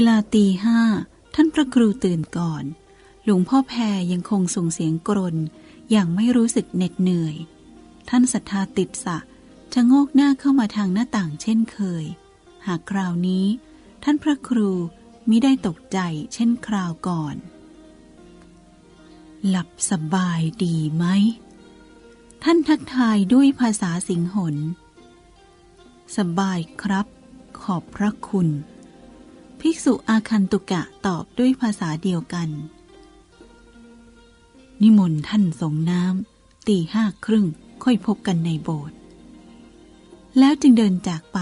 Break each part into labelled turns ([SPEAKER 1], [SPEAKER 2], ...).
[SPEAKER 1] เวลาตีห้า ท่านพระครูตื่นก่อน หลวงพ่อแพรยังคงส่งเสียงกรน อย่างไม่รู้สึกเหน็ดเหนื่อย ท่านศรัทธาติดสะชะโงกหน้าเข้ามาทางหน้าต่างเช่นเคย หากคราวนี้ ท่านพระครูมิได้ตกใจเช่นคราวก่อน หลับสบายดีไหม ท่านทักทายด้วยภาษาสิงหน สบายครับ ขอบพระคุณ ภิกษุอาคันตุกะตอบด้วยภาษาเดียวกัน นิมนต์ท่านสงน้ำตีห้าครึ่งค่อยพบกันในโบสถ์แล้วจึงเดินจากไป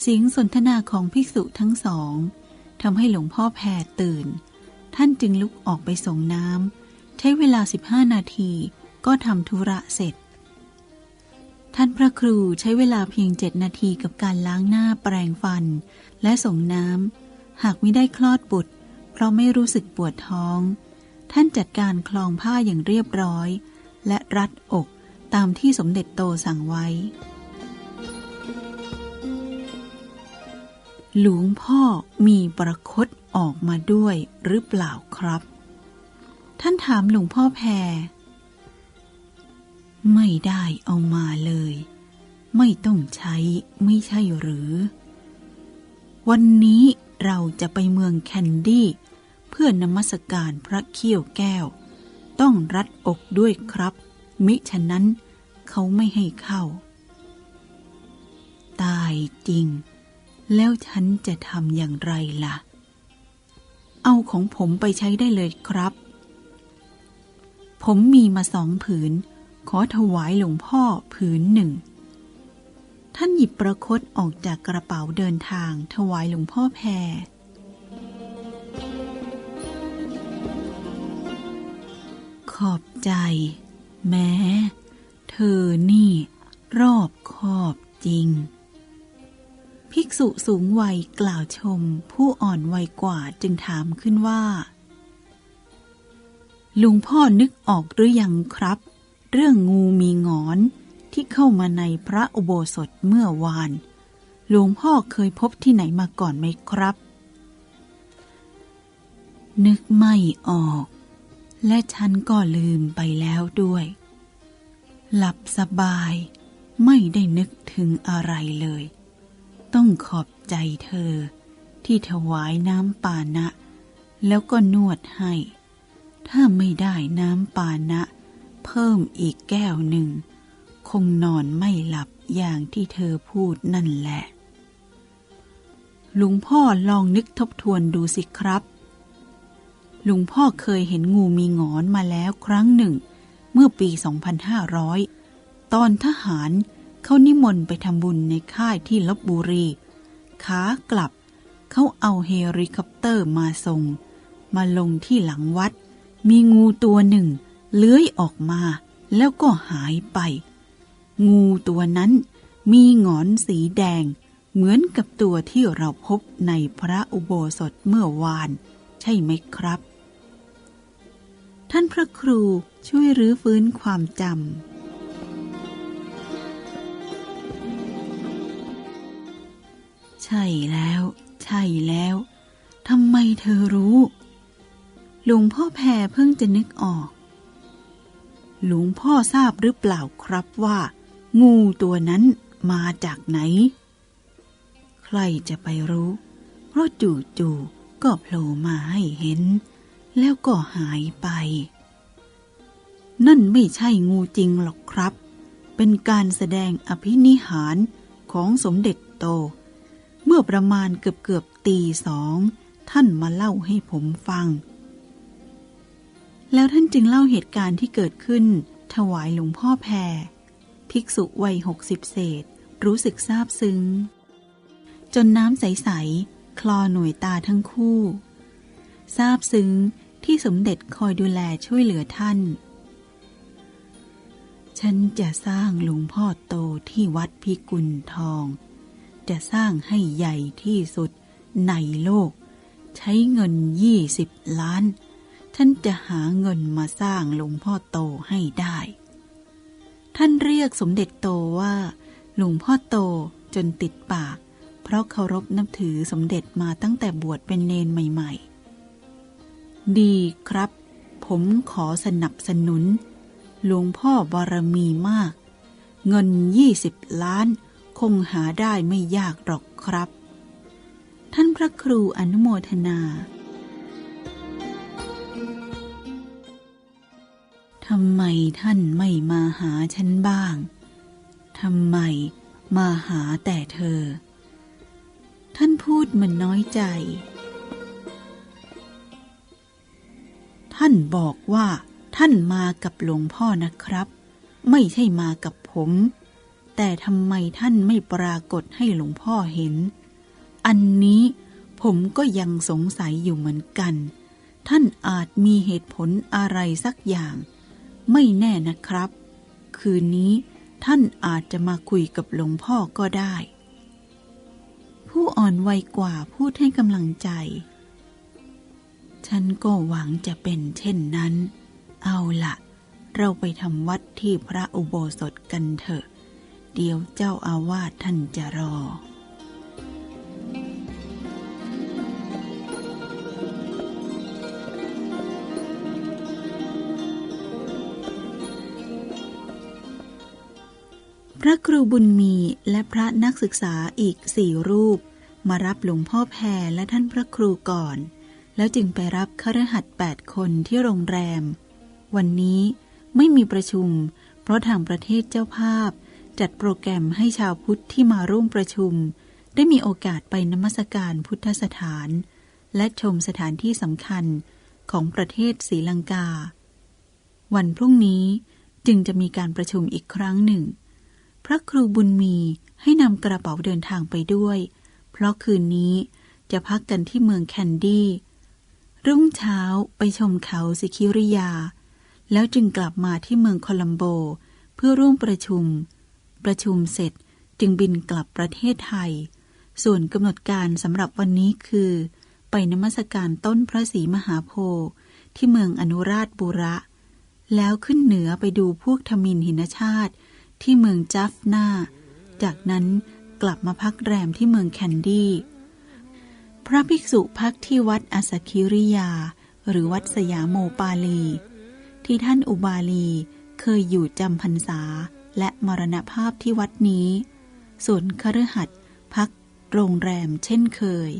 [SPEAKER 1] เสียงสนทนาของภิกษุทั้งสองทำให้หลวงพ่อแพรตื่น ท่านจึงลุกออกไปส่งน้ำใช้เวลา 15 นาทีก็ทำธุระเสร็จ ท่านพระครูใช้เวลาเพียงเจ็ดนาทีกับการล้างหน้าแปรงฟัน และส่งน้ำ หากไม่ได้คลอดบุตร เพราะไม่รู้สึกปวดท้อง ท่านจัดการคลองผ้าอย่างเรียบร้อย และรัดอกตามที่สมเด็จโตสั่งไว้ หลวงพ่อมีประคตออกมาด้วยหรือเปล่าครับ ท่านถามหลวงพ่อแพรไม่ได้เอามาเลย ไม่ต้องใช้ไม่ใช่หรือ วันนี้ เราจะไปเมืองแคนดี้ เพื่อนมัสการพระเขี้ยวแก้ว ต้องรัดอกด้วยครับ มิฉะนั้นเขาไม่ให้เข้า ตายจริง แล้วฉันจะทำอย่างไรล่ะ เอาของผมไปใช้ได้เลยครับ ผมมีมาสองผืน ขอถวายหลวงพ่อผืนหนึ่ง ท่านหยิบประคตออกจากกระเป๋าเดินทาง ถวายหลวงพ่อแพรขอบใจ แม้ เธอนี่ รอบคอบจริง ภิกษุสูงวัยกล่าวชม ผู้อ่อนวัยกว่าจึงถามขึ้นว่า ลุงพ่อนึกออกหรือยังครับ เรื่องงูมีงอน ที่เข้ามาในพระอุโบสถเมื่อวาน หลวงพ่อเคยพบที่ไหนมาก่อนไหมครับ นึกไม่ออก และฉันก็ลืมไปแล้วด้วย หลับสบายไม่ได้นึกถึงอะไรเลย ต้องขอบใจเธอ ที่ถวายน้ำปานะ แล้วก็นวดให้ ถ้าไม่ได้น้ำปานะ เพิ่มอีกแก้วหนึ่ง คงนอนไม่หลับอย่างที่เธอพูดนั่นแหละ ลุงพ่อลองนึกทบทวนดูสิครับ ลุงพ่อเคยเห็นงูมีงอนมาแล้วครั้งหนึ่ง เมื่อปี 2500 ตอนทหารเขานิมนต์ไปทำบุญในค่ายที่ลบบุรี ขากลับเขาเอาเฮลิคอปเตอร์มาส่ง มาลงที่หลังวัด มีงูตัวหนึ่ง เลื้อยออกมาแล้วก็หายไป งูตัวนั้นมีหงอนสีแดง เหมือนกับตัวที่เราพบในพระอุโบสถเมื่อวาน ใช่ไหมครับ ท่านพระครูช่วยรื้อฟื้นความจำ ใช่แล้ว ใช่แล้ว ทำไมเธอรู้ หลวงพ่อแพรเพิ่งจะนึกออก หลวงพ่อทราบหรือเปล่าครับว่า งูตัวนั้นมาจากไหน ใครจะไปรู้เพราะจู่ๆก็โผล่มาให้เห็น แล้วก็หายไป นั่นไม่ใช่งูจริงหรอกครับ เป็นการแสดงอภินิหารของสมเด็จโต เมื่อประมาณเกือบเกือบตีสอง ท่านมาเล่าให้ผมฟัง แล้วท่านจึงเล่าเหตุการณ์ที่เกิดขึ้นถวายหลวงพ่อแพร ภิกษุวัยหกสิบเศษ รู้สึกซาบซึ้ง จนน้ำใส ๆ คลอหน่วยตาทั้งคู่ซาบซึ้งที่สมเด็จคอยดูแลช่วยเหลือท่าน ฉันจะสร้างหลวงพ่อโตที่วัดพิกุลทอง จะสร้างให้ใหญ่ที่สุดในโลก ใช้เงินยี่สิบล้าน ฉันจะหาเงินมาสร้างหลวงพ่อโตให้ได้ ท่านเรียกสมเด็จโตว่า หลวงพ่อโตจนติดปาก เพราะเคารพนับถือสมเด็จมาตั้งแต่บวชเป็นเนนใหม่ ๆ ดีครับ ผมขอสนับสนุน หลวงพ่อบารมีมาก เงินยี่สิบล้าน คงหาได้ไม่ยากหรอกครับ ท่านพระครูอนุโมทนา ทำไมท่านไม่มาหาฉันบ้าง ทำไมมาหาแต่เธอ ท่านพูดเหมือนน้อยใจ ท่านบอกว่าท่านมากับหลวงพ่อนะครับ ไม่ใช่มากับผม แต่ทำไมท่านไม่ปรากฏให้หลวงพ่อเห็น อันนี้ผมก็ยังสงสัยอยู่เหมือนกัน ท่านอาจมีเหตุผลอะไรสักอย่าง ไม่แน่นะครับ คืนนี้ท่านอาจจะมาคุยกับหลวงพ่อก็ได้ ผู้อ่อนวัยกว่าพูดให้กำลังใจ ฉันก็หวังจะเป็นเช่นนั้น เอาละเราไปทำวัดที่พระอุโบสถกันเถอะ เดี๋ยวเจ้าอาวาสท่านจะรอ ระครูบุญมีและพระนักศึกษาอีกสี่รูป มารับหลวงพ่อแพรและท่านพระครูก่อน แล้วจึงไปรับครหัสแปดคนที่โรงแรม วันนี้ไม่มีประชุม เพราะทางประเทศเจ้าภาพ จัดโปรแกรมให้ชาวพุทธที่มาร่วมประชุม ได้มีโอกาสไปนมัสการพุทธสถาน และชมสถานที่สำคัญของประเทศศรีลังกา วันพรุ่งนี้จึงจะมีการประชุมอีกครั้งหนึ่ง พระครูบุญมีให้นำกระเป๋าเดินทางไปด้วย เพราะคืนนี้จะพักกันที่เมืองแคนดี้ รุ่งเช้าไปชมเขาสิคิริยา แล้วจึงกลับมาที่เมืองโคลัมโบเพื่อร่วมประชุม ประชุมเสร็จจึงบินกลับประเทศไทย ส่วนกำหนดการสำหรับวันนี้คือ ไปนมัสการต้นพระศรีมหาโพธิ์ที่เมืองอนุราชบุระ แล้วขึ้นเหนือไปดูพวกทมินหินชาติ ที่เมืองจัฟนา จากนั้นกลับมาพักแรมที่เมืองแคนดี้ พระภิกษุพักที่วัดอสคิริยา หรือวัดสยามโมปาลี ที่ท่านอุบาลีเคยอยู่จำพรรษาและมรณภาพที่วัดนี้ ส่วนคฤหัสถ์พักโรงแรมเช่นเคย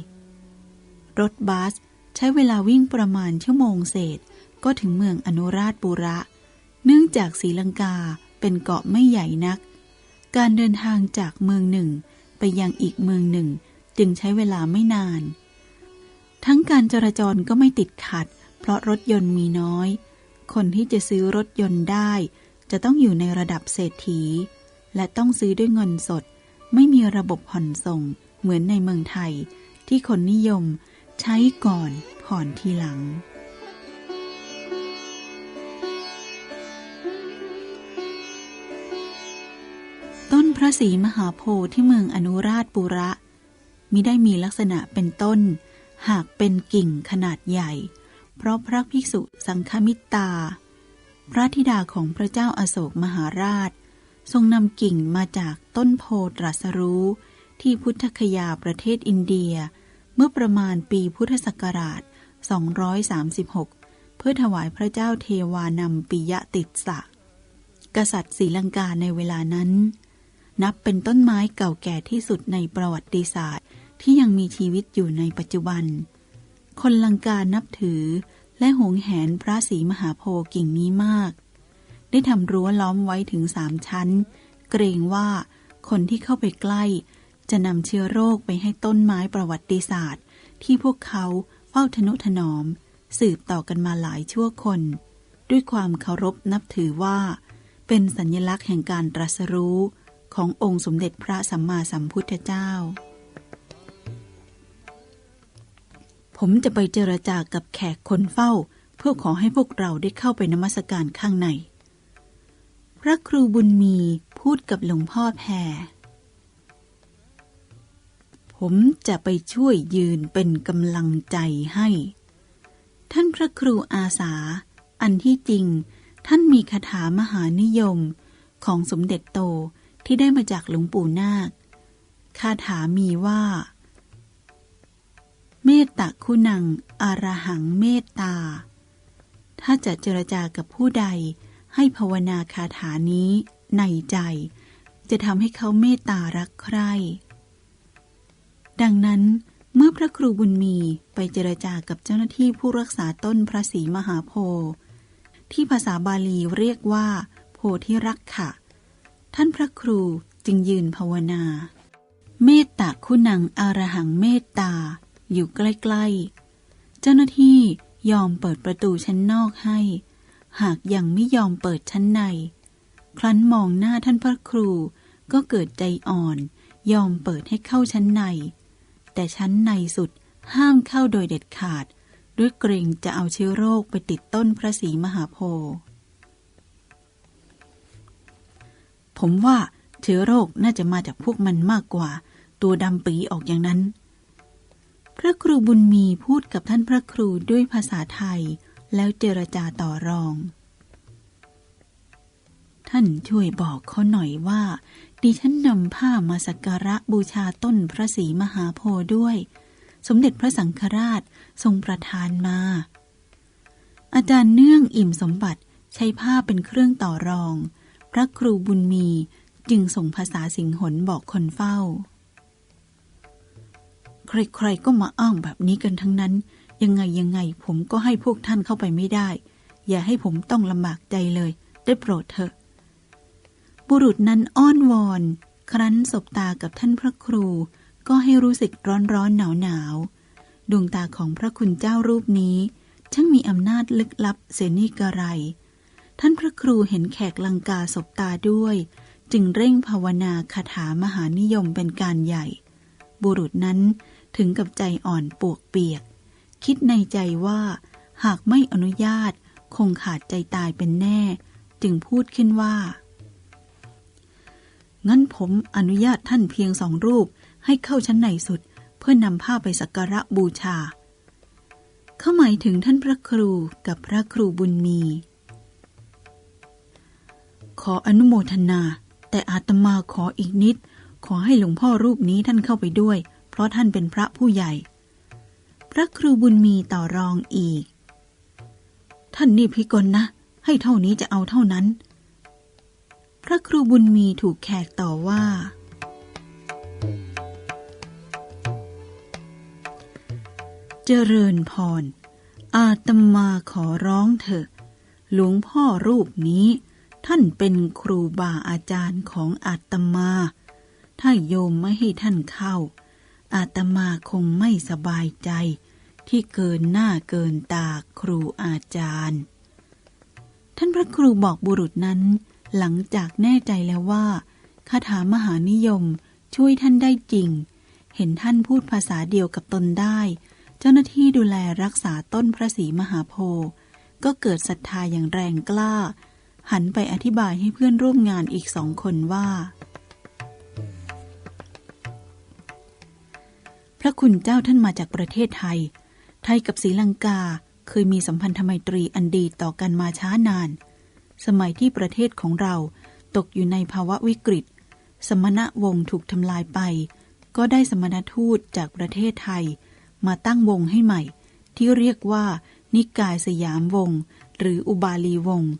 [SPEAKER 1] รถบัสใช้เวลาวิ่งประมาณชั่วโมงเศษก็ถึงเมืองอนุราชบุระ เนื่องจากศรีลังกา เป็นเกาะไม่ใหญ่นัก การเดินทางจากเมืองหนึ่ง ไปยังอีกเมืองหนึ่ง จึงใช้เวลาไม่นาน ทั้งการจราจรก็ไม่ติดขัด เพราะรถยนต์มีน้อย คนที่จะซื้อรถยนต์ได้ จะต้องอยู่ในระดับเศรษฐี และต้องซื้อด้วยเงินสด ไม่มีระบบผ่อนส่ง เหมือนในเมืองไทย ที่คนนิยม ใช้ก่อนผ่อนทีหลัง พระศรีมหาโพธิ์ที่เมืองอนุราชบุระมิได้มีลักษณะเป็นต้น หากเป็นกิ่งขนาดใหญ่ เพราะพระภิกษุสังฆมิตตา พระธิดาของพระเจ้าอาโศกมหาราช ทรงนำกิ่งมาจากต้นโพตรัสรู้ ที่พุทธคยาประเทศอินเดีย เมื่อประมาณปีพุทธศักราช 236 เพื่อถวายพระเจ้าเทวานำปิยะติดสะกษัตริย์ศรีลังกาในเวลานั้น นับเป็นต้นไม้เก่าแก่ที่สุดในประวัติศาสตร์ ที่ยังมีชีวิตอยู่ในปัจจุบัน คนลังกานับถือ และหวงแหนพระศรีมหาโพธิ์กิ่งนี้มาก ได้ทำรั้วล้อมไว้ถึงสามชั้น เกรงว่าคนที่เข้าไปใกล้ จะนำเชื้อโรคไปให้ต้นไม้ประวัติศาสตร์ ที่พวกเขาเฝ้าทนุถนอม สืบต่อกันมาหลายชั่วคน ด้วยความเคารพนับถือว่า เป็นสัญลักษณ์แห่งการตรัสรู้ ขององค์สมเด็จพระสัมมาสัมพุทธเจ้า ผมจะไปเจรจากับแขกคนเฝ้า เพื่อขอให้พวกเราได้เข้าไปนมัสการข้างใน พระครูบุญมีพูดกับหลวงพ่อแพรผมจะไปช่วยยืนเป็นกำลังใจให้ ท่านพระครูอาสา อันที่จริง ท่านมีคาถามหานิยมของสมเด็จโต ที่ได้มาจากหลวงปู่นาค คาถามีว่า เมตตาคุณังอารหังเมตตา ถ้าจะเจรจากับผู้ใดให้ภาวนาคาถานี้ในใจ จะทำให้เขาเมตตารักใคร่ดังนั้นเมื่อพระครูบุญมีไปเจรจากับเจ้าหน้าที่ผู้รักษาต้นพระศรีมหาโพธิ์ที่ภาษาบาลีเรียกว่า โพธิรักขะ ท่านพระครูจึงยืนภาวนา เมตตาคุณังอารหังเมตตา อยู่ใกล้ๆ เจ้าหน้าที่ยอมเปิดประตูชั้นนอกให้ หากยังไม่ยอมเปิดชั้นใน ครั้นมองหน้าท่านพระครูก็เกิดใจอ่อน ยอมเปิดให้เข้าชั้นใน แต่ชั้นในสุดห้ามเข้าโดยเด็ดขาด ด้วยเกรงจะเอาเชื้อโรคไปติดต้นพระศรีมหาโพธิ์ ผมว่าเชื้อโรคน่าจะมาจากพวกมันมากกว่า ตัวดำปีออกอย่างนั้น พระครูบุญมีพูดกับท่านพระครูด้วยภาษาไทย แล้วเจรจาต่อรอง ท่านช่วยบอกเขาหน่อยว่า ดิฉันนำผ้ามาสักการะบูชาต้นพระศรีมหาโพธิ์ด้วย สมเด็จพระสังฆราชทรงประทานมา อาจารย์เนื่องอิ่มสมบัติใช้ผ้าเป็นเครื่องต่อรอง ระครูบุญมีจึงส่งภาษาสิงหนบอกคนเฝ้า ใครๆก็มาอ้างแบบนี้กันทั้งนั้น ยังไงยังไงผมก็ให้พวกท่านเข้าไปไม่ได้ อย่าให้ผมต้องลำบากใจเลย ได้โปรดเถอะ บุรุษนั้นอ้อนวอน ครั้นสบตากับท่านพระครู ก็ให้รู้สึกร้อนร้อนหนาวหนาวดวงตาของพระคุณเจ้ารูปนี้ช่างมีอำนาจลึกลับเสนิกระไร ท่านพระครูเห็นแขกลังกาสบตาด้วย จึงเร่งภาวนาคาถามหานิยมเป็นการใหญ่ บุรุษนั้นถึงกับใจอ่อนปวกเปียก คิดในใจว่า หากไม่อนุญาตคงขาดใจตายเป็นแน่ จึงพูดขึ้นว่า งั้นผมอนุญาตท่านเพียงสองรูปให้เข้าชั้นในสุด เพื่อนนำผ้าไปสักการะบูชา เขาหมายถึงท่านพระครูกับพระครูบุญมี ออนุโมทนา แต่อาตมาขออีกนิด ขอให้หลวงพ่อรูปนี้ท่านเข้าไปด้วย เพราะท่านเป็นพระผู้ใหญ่ พระครูบุญมีต่อรองอีก ท่านนี่พิกลนะ ให้เท่านี้จะเอาเท่านั้น พระครูบุญมีถูกแขกต่อว่า เจริญพร อาตมาขอร้องเถอะ หลวงพ่อรูปนี้ ท่านเป็นครูบาอาจารย์ของอาตมา ถ้าโยมไม่ให้ท่านเข้า อาตมาคงไม่สบายใจ ที่เกินหน้าเกินตาครูอาจารย์ ท่านพระครูบอกบุรุษนั้น หลังจากแน่ใจแล้วว่าคาถามหานิยมช่วยท่านได้จริง เห็นท่านพูดภาษาเดียวกับตนได้ เจ้าหน้าที่ดูแลรักษาต้นพระศรีมหาโพธิ์ก็เกิดศรัทธาอย่างแรงกล้า หันไปอธิบายให้เพื่อนร่วมงานอีกสองคนว่า พระคุณเจ้าท่านมาจากประเทศไทย ไทยกับศรีลังกาเคยมีสัมพันธไมตรีอันดีต่อกันมาช้านาน สมัยที่ประเทศของเราตกอยู่ในภาวะวิกฤต สมณะวงศ์ถูกทำลายไป ก็ได้สมณทูตจากประเทศไทย มาตั้งวงให้ใหม่ ที่เรียกว่านิกายสยามวง หรืออุบาลีวงศ์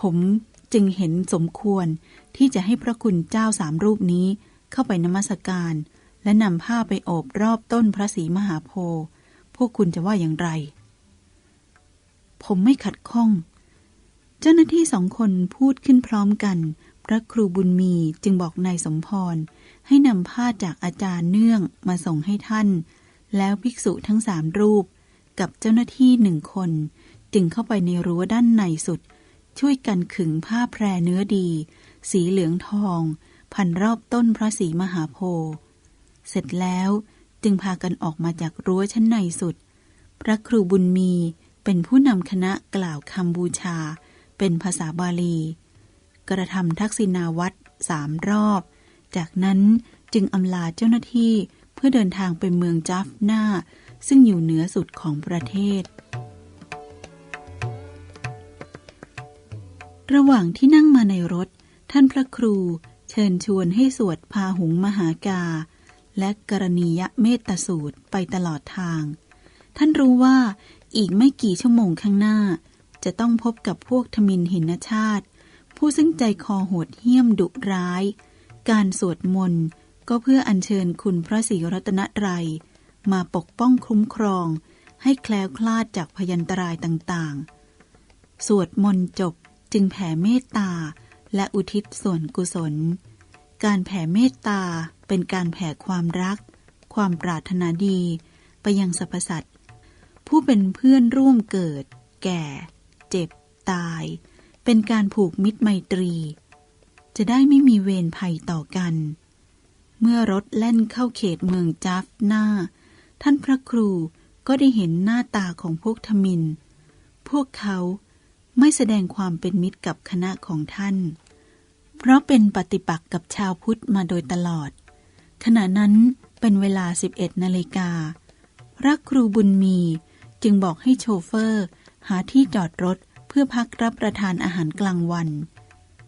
[SPEAKER 1] ผมจึงเห็นสมควรที่จะให้พระคุณเจ้าสามรูปนี้เข้าไปนมัสการ และนำผ้าไปโอบรอบต้นพระศรีมหาโพธิ์พวกคุณจะว่าอย่างไร ผมไม่ขัดข้อง เจ้าหน้าที่สองคนพูดขึ้นพร้อมกัน พระครูบุญมีจึงบอกนายสมพร ให้นำผ้าจากอาจารย์เนื่องมาส่งให้ท่าน แล้วภิกษุทั้งสามรูป กับเจ้าหน้าที่หนึ่งคน จึงเข้าไปในรั้วด้านในสุด ช่วยกันขึงผ้าแพรเนื้อดี สีเหลืองทอง พันรอบต้นพระศรีมหาโพธิ์เสร็จแล้วจึงพากันออกมาจากรั้วชั้นในสุด พระครูบุญมีเป็นผู้นำคณะกล่าวคำบูชา เป็นภาษาบาลี กระทำทักษิณาวัตรสามรอบ จากนั้นจึงอำลาเจ้าหน้าที่เพื่อเดินทางไปเมืองจัฟนาซึ่งอยู่เหนือสุดของประเทศ ระหว่างที่นั่งมาในรถ ท่านพระครูเชิญชวนให้สวดพาหุงมหากา และกรณียเมตตสูตรไปตลอดทาง ท่านรู้ว่าอีกไม่กี่ชั่วโมงข้างหน้า จะต้องพบกับพวกทมินหินชาติ ผู้ซึ่งใจคอโหดเหี้ยมดุร้าย การสวดมนต์ก็เพื่ออัญเชิญคุณพระศรีรัตนตรัย มาปกป้องคุ้มครอง ให้แคล้วคลาดจากพยันตรายต่างๆ สวดมนต์จบ จึงแผ่เมตตาและอุทิศส่วนกุศล การแผ่เมตตาเป็นการแผ่ความรัก ความปรารถนาดี ไปยังสรรพสัตว์ผู้เป็นเพื่อนร่วมเกิด แก่ เจ็บ ตาย เป็นการผูกมิตรไมตรี จะได้ไม่มีเวรภัยต่อกัน เมื่อรถแล่นเข้าเขตเมืองจัฟหน้า ท่านพระครูก็ได้เห็นหน้าตาของพวกทมิน พวกเขา ไม่แสดงความเป็นมิตรกับคณะของท่าน เพราะเป็นปฏิปักษ์กับชาวพุทธมาโดยตลอด ขณะนั้นเป็นเวลา 11นาฬิกาพระครูบุญมีจึงบอกให้โชเฟอร์ หาที่จอดรถเพื่อพักรับประทานอาหารกลางวัน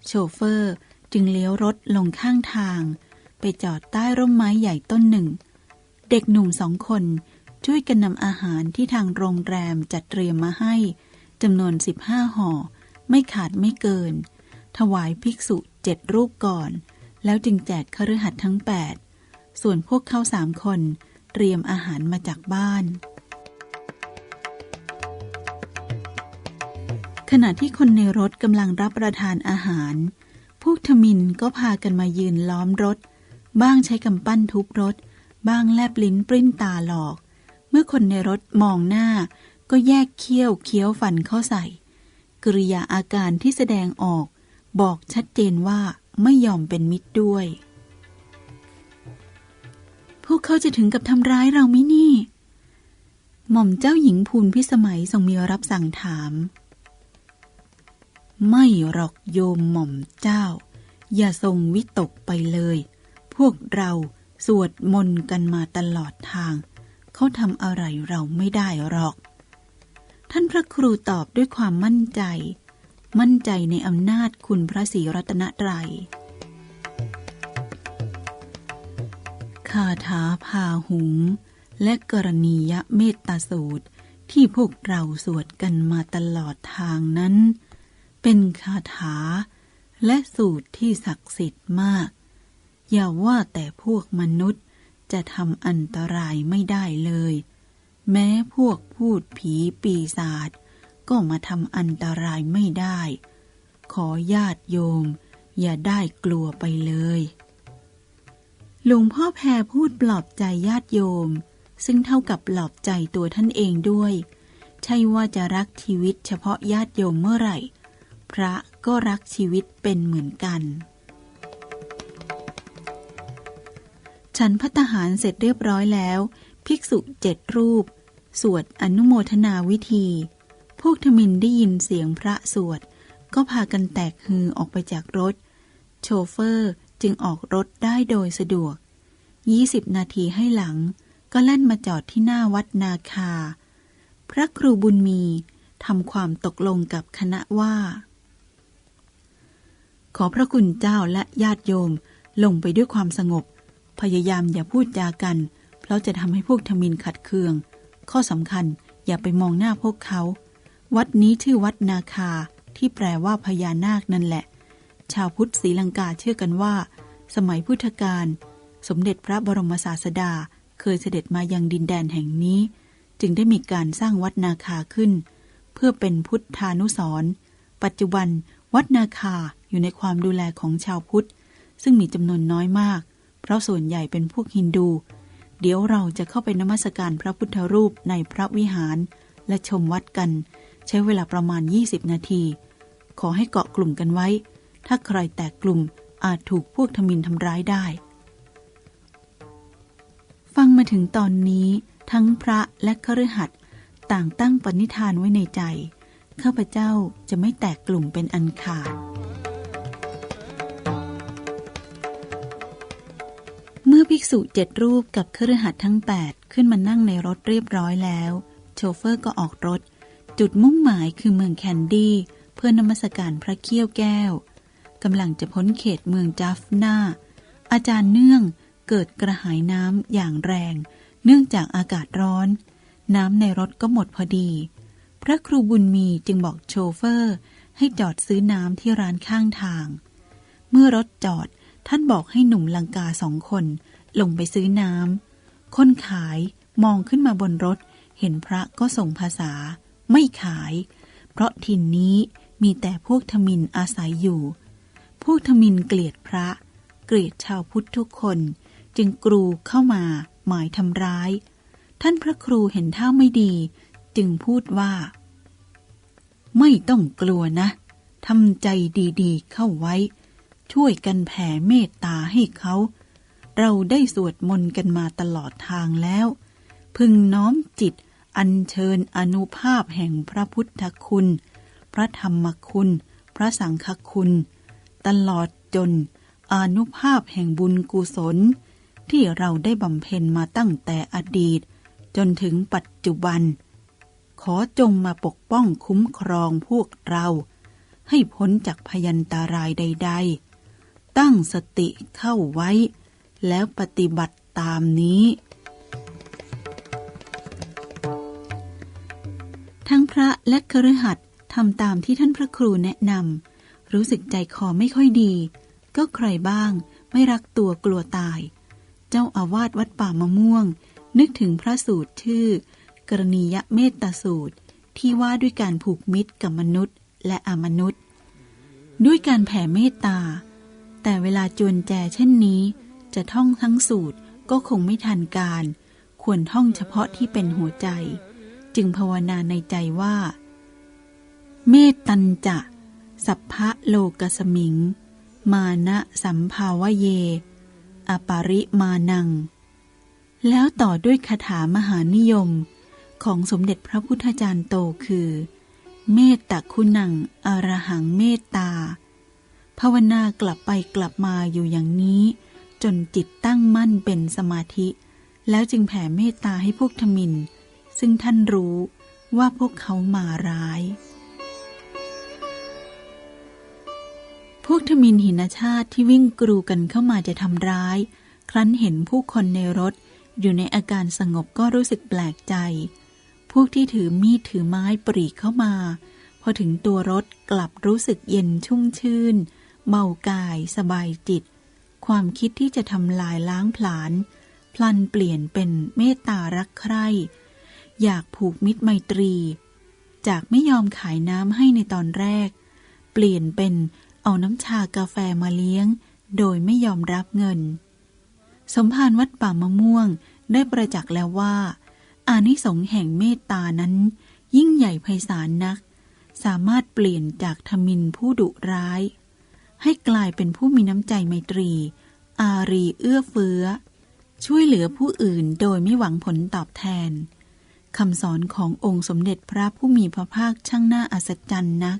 [SPEAKER 1] โชเฟอร์จึงเลี้ยวรถลงข้างทาง ไปจอดใต้ร่มไม้ใหญ่ต้นหนึ่ง เด็กหนุ่มสองคนช่วยกันนำอาหารที่ทางโรงแรมจัดเตรียมมาให้ จำนวนสิบห้าห่อ ไม่ขาดไม่เกิน ถวายภิกษุเจ็ดรูปก่อน แล้วจึงแจกคฤหัสถ์ทั้งแปดส่วนพวกเขาสามคนเตรียมอาหารมาจากบ้าน ขณะที่คนในรถกำลังรับประทานอาหาร พวกทมินก็พากันมายืนล้อมรถ บ้างใช้กำปั้นทุบรถ บ้างแลบลิ้นปริ้นตาหลอก เมื่อคนในรถมองหน้า ก็แยกเคี้ยวเคี้ยวฟันเข้าใส่ กริยาอาการที่แสดงออก บอกชัดเจนว่าไม่ยอมเป็นมิตรด้วย พวกเขาจะถึงกับทำร้ายเราไหมนี่ หม่อมเจ้าหญิงภูลพิสมัยทรงมีรับสั่งถาม ไม่หรอกโยมหม่อมเจ้า อย่าทรงวิตกไปเลย พวกเราสวดมนต์กันมาตลอดทาง เขาทำอะไรเราไม่ได้หรอก ท่านพระครูตอบด้วยความมั่นใจ มั่นใจในอำนาจคุณพระศรีรัตนตรัยคาถาพาหุง และกรณียเมตตาสูตรที่พวกเราสวดกันมาตลอดทางนั้น เป็นคาถา และสูตรที่ศักดิ์สิทธิ์มาก อย่าว่าแต่พวกมนุษย์จะทำอันตรายไม่ได้เลย แม้พวกพูดผีปีศาจก็มาทำอันตรายไม่ได้ ขอญาติโยม อย่าได้กลัวไปเลย หลวงพ่อแพรพูดปลอบใจญาติโยม ซึ่งเท่ากับปลอบใจตัวท่านเองด้วย ใช่ว่าจะรักชีวิตเฉพาะญาติโยมเมื่อไหร่ พระก็รักชีวิตเป็นเหมือนกัน ฉันพัฒหารเสร็จเรียบร้อยแล้ว ภิกษุเจ็ดรูป สวดอนุโมทนาวิธี พวกทมินได้ยินเสียงพระสวด ก็พากันแตกฮือออกไปจากรถ โชเฟอร์จึงออกรถได้โดยสะดวก 20 นาทีให้หลัง ก็แล่นมาจอดที่หน้าวัดนาคา พระครูบุญมีทำความตกลงกับคณะว่า ขอพระคุณเจ้าและญาติโยมลงไปด้วยความสงบ พยายามอย่าพูดจากัน เพราะจะทำให้พวกทมินขัดเคือง ข้อสำคัญอย่าไปมองหน้าพวกเขา วัดนี้ชื่อวัดนาคาที่แปลว่าพญานาคนั่นแหละ ชาวพุทธศรีลังกาเชื่อกันว่า สมัยพุทธกาลสมเด็จพระบรมศาสดาเคยเสด็จมายังดินแดนแห่งนี้ จึงได้มีการสร้างวัดนาคาขึ้น เพื่อเป็นพุทธานุสรปัจจุบันวัดนาคาอยู่ในความดูแลของชาวพุทธ ซึ่งมีจำนวนน้อยมาก เพราะส่วนใหญ่เป็นพวกฮินดู เดี๋ยวเราจะเข้าไปนมัสการพระพุทธรูปในพระวิหารและชมวัดกัน ใช้เวลาประมาณ 20 นาที ขอให้เกาะกลุ่มกันไว้ ถ้าใครแตกกลุ่มอาจถูกพวกทมินทำร้ายได้ ฟังมาถึงตอนนี้ทั้งพระและคฤหัสถ์ต่างตั้งปณิธานไว้ในใจ ข้าพเจ้าจะไม่แตกกลุ่มเป็นอันขาด ภิกษุเจ็ดรูปกับเครือขัดทั้ง 8 ขึ้นมานั่งในรถเรียบร้อยแล้ว โชเฟอร์ก็ออกรถ จุดมุ่งหมายคือเมืองแคนดี้ เพื่อนมัสการพระเขี้ยวแก้วกำลังจะพ้นเขตเมืองจัฟนาอาจารย์เนื่องเกิดกระหายน้ำอย่างแรง เนื่องจากอากาศร้อน น้ำในรถก็หมดพอดี พระครูบุญมีจึงบอกโชเฟอร์ ให้จอดซื้อน้ำที่ร้านข้างทาง เมื่อรถจอดท่านบอกให้หนุ่มลังกาสองคน ลงไปซื้อน้ำคนขายมองขึ้นมาบนรถ เห็นพระก็ส่งภาษา ไม่ขาย เพราะถิ่นนี้มีแต่พวกทมินอาศัยอยู่ พวกทมินเกลียดพระ เกลียดชาวพุทธทุกคน จึงกรูเข้ามา หมายทำร้าย ท่านพระครูเห็นท่าไม่ดี จึงพูดว่า ไม่ต้องกลัวนะทำใจดีๆ เข้าไว้ ช่วยกันแผ่เมตตาให้เขา เราได้สวดมนต์กันมาตลอดทางแล้ว พึงน้อมจิตอัญเชิญอนุภาพแห่งพระพุทธคุณ พระธรรมคุณ พระสังฆคุณ ตลอดจนอนุภาพแห่งบุญกุศล ที่เราได้บำเพ็ญมาตั้งแต่อดีต จนถึงปัจจุบัน ขอจงมาปกป้องคุ้มครองพวกเรา ให้พ้นจากพยันตารายใด ๆ ตั้งสติเข้าไว้ แล้วปฏิบัติตามนี้ ทั้งพระและคฤหัสถ์ทำตามที่ท่านพระครูแนะนำรู้สึกใจคอไม่ค่อยดี ก็ใครบ้างไม่รักตัวกลัวตาย เจ้าอาวาสวัดป่ามะม่วง นึกถึงพระสูตรชื่อ กรณียเมตตาสูตรที่ว่าด้วยการผูกมิตรกับมนุษย์และอมนุษย์ ด้วยการแผ่เมตตา แต่เวลาจวนแจเช่นนี้ จะท่องทั้งสูตรก็คงไม่ทันการ ควรท่องเฉพาะที่เป็นหัวใจ จึงภาวนาในใจว่า เมตตัญจะ สัพพะโลกสมิง มานะสัมภาวะเย อปาริมานัง แล้วต่อด้วยคาถามหานิยมของสมเด็จพระพุทธจารย์โตคือ เมตตาคุณังอรหังเมตตา ภาวนากลับไปกลับมาอยู่อย่างนี้ นจิตตั้งมั่นเป็นสมาธิ แล้วจึงแผ่เมตตาให้พวกทมิน ซึ่งท่านรู้ว่าพวกเขามาร้าย พวกทมินหินชาติที่วิ่งกรูกันเข้ามาจะทำร้าย ครั้นเห็นผู้คนในรถอยู่ในอาการสงบก็รู้สึกแปลกใจ พวกที่ถือมีดถือไม้ปรีเข้ามา พอถึงตัวรถกลับรู้สึกเย็นชุ่มชื่น เบากายสบายจิต ความคิดที่จะทำลายล้างผลาญพลันเปลี่ยนเป็นเมตตารักใคร่ อยากผูกมิตรไมตรี จากไม่ยอมขายน้ำให้ในตอนแรก เปลี่ยนเป็นเอาน้ำชากาแฟมาเลี้ยง โดยไม่ยอมรับเงิน สมภารวัดป่ามะม่วงได้ประจักษ์แล้วว่า อานิสงส์แห่งเมตตานั้น ยิ่งใหญ่ไพศาลนัก สามารถเปลี่ยนจากทมินผู้ดุร้าย ให้กลายเป็นผู้มีน้ำใจไมตรี อารีเอื้อเฟื้อ ช่วยเหลือผู้อื่นโดยไม่หวังผลตอบแทนคำสอนขององค์สมเด็จพระผู้มีพระภาคช่างน่าอัศจรรย์นัก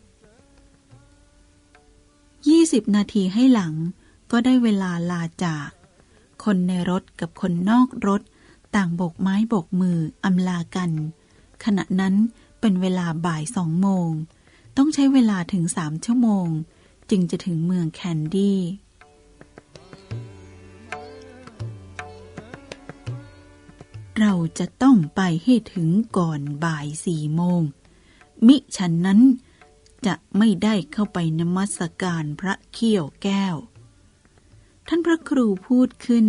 [SPEAKER 1] 20 นาทีให้หลังก็ได้เวลาลาจาก คนในรถกับคนนอกรถ ต่างโบกไม้โบกมืออำลากัน ขณะนั้นเป็นเวลาบ่ายสองโมง ต้องใช้เวลาถึงสามชั่วโมง จึงจะถึงเมืองแคนดี้ เราจะต้องไปให้ถึงก่อนบ่ายสี่โมง มิฉะนั้นจะไม่ได้เข้าไปนมัสการพระเขี้ยวแก้ว ท่านพระครูพูดขึ้น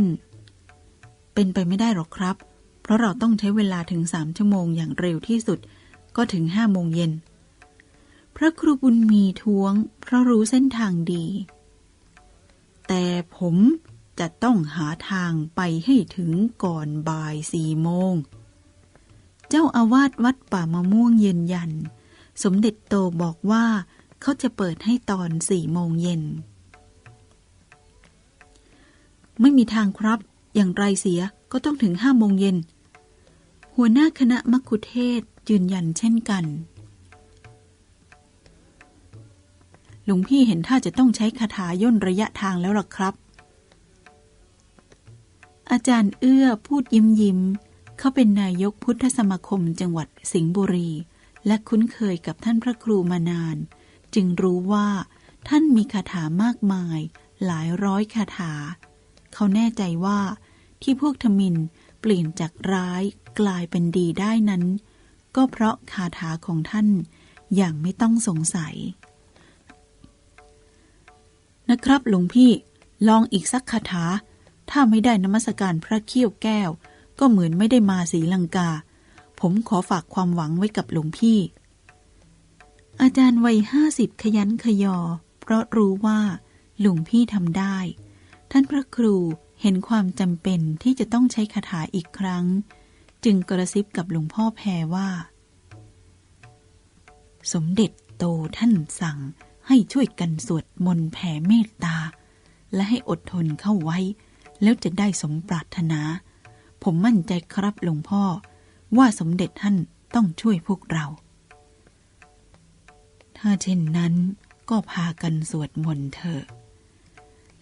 [SPEAKER 1] เป็นไปไม่ได้หรอกครับ เพราะเราต้องใช้เวลาถึงสามชั่วโมงอย่างเร็วที่สุด ก็ถึงห้าโมงเย็น พระครูบุญมีท้วง เพราะรู้เส้นทางดี แต่ผม จะต้องหาทางไปให้ถึงก่อนบ่ายสี่โมง เจ้าอาวาสวัดป่ามะม่วงยืนยัน สมเด็จโตบอกว่าเขาจะเปิดให้ตอนสี่โมงเย็น ไม่มีทางครับ อย่างไรเสียก็ต้องถึงห้าโมงเย็น หัวหน้าคณะมัคคุเทศยืนยันเช่นกันหลวงพี่เห็นท่าจะต้องใช้คาถาย่นระยะทางแล้วหรอครับ อาจารย์เอื้อพูดยิ้มยิ้ม เขาเป็นนายกพุทธสมาคมจังหวัดสิงห์บุรี และคุ้นเคยกับท่านพระครูมานาน จึงรู้ว่าท่านมีคาถามากมาย หลายร้อยคาถา เขาแน่ใจว่าที่พวกทมินเปลี่ยนจากร้ายกลายเป็นดีได้นั้น ก็เพราะคาถาของท่านอย่างไม่ต้องสงสัย นะครับหลวงพี่ลองอีกสักคาถา ถ้าไม่ได้นมัสการพระเขี้ยวแก้ว ก็เหมือนไม่ได้มาสีลังกา ผมขอฝากความหวังไว้กับหลวงพี่ อาจารย์วัยห้าสิบขยันขยอ เพราะรู้ว่าหลวงพี่ทำได้ ท่านพระครูเห็นความจำเป็นที่จะต้องใช้คาถาอีกครั้ง จึงกระซิบกับหลวงพ่อแพรว่า สมเด็จโตท่านสั่งให้ช่วยกันสวดมนต์แผ่เมตตา และให้อดทนเข้าไว้ แล้วจะได้สมปรารถนา ผมมั่นใจครับหลวงพ่อ ว่าสมเด็จท่านต้องช่วยพวกเรา ถ้าเช่นนั้นก็พากันสวดมนต์เถอะ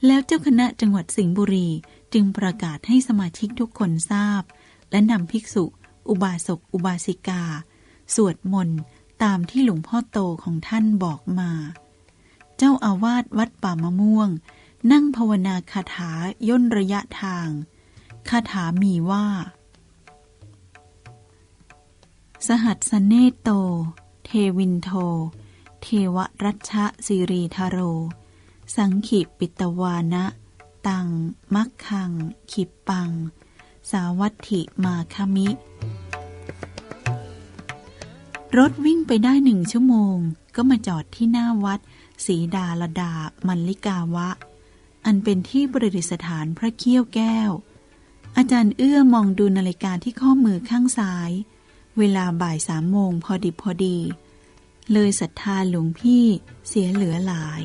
[SPEAKER 1] แล้วเจ้าคณะจังหวัดสิงห์บุรีจึงประกาศให้สมาชิกทุกคนทราบ และนำภิกษุ อุบาสกอุบาสิกา สวดมนต์ตามที่หลวงพ่อโตของท่านบอกมา เจ้าอาวาสวัดป่ามะม่วง นั่งภาวนาคาถาย่นระยะทาง คาถามีว่า สหัสเนโต เทวินโท เทวรัชะสิรีทโร สังขิปิตวานะ ตัง มักคัง ขิปปัง สาวัตถิมาคมิ รถวิ่งไปได้หนึ่งชั่วโมง ก็มาจอดที่หน้าวัดศรีดาลดา มันลิกาวะ อันเป็นที่ประดิษฐานพระเขี้ยวแก้ว อาจารย์เอื้อมองดูนาฬิกาที่ข้อมือข้างซ้าย เวลาบ่ายสามโมงพอดิบพอดี เลยศรัทธาหลวงพี่เสียเหลือหลาย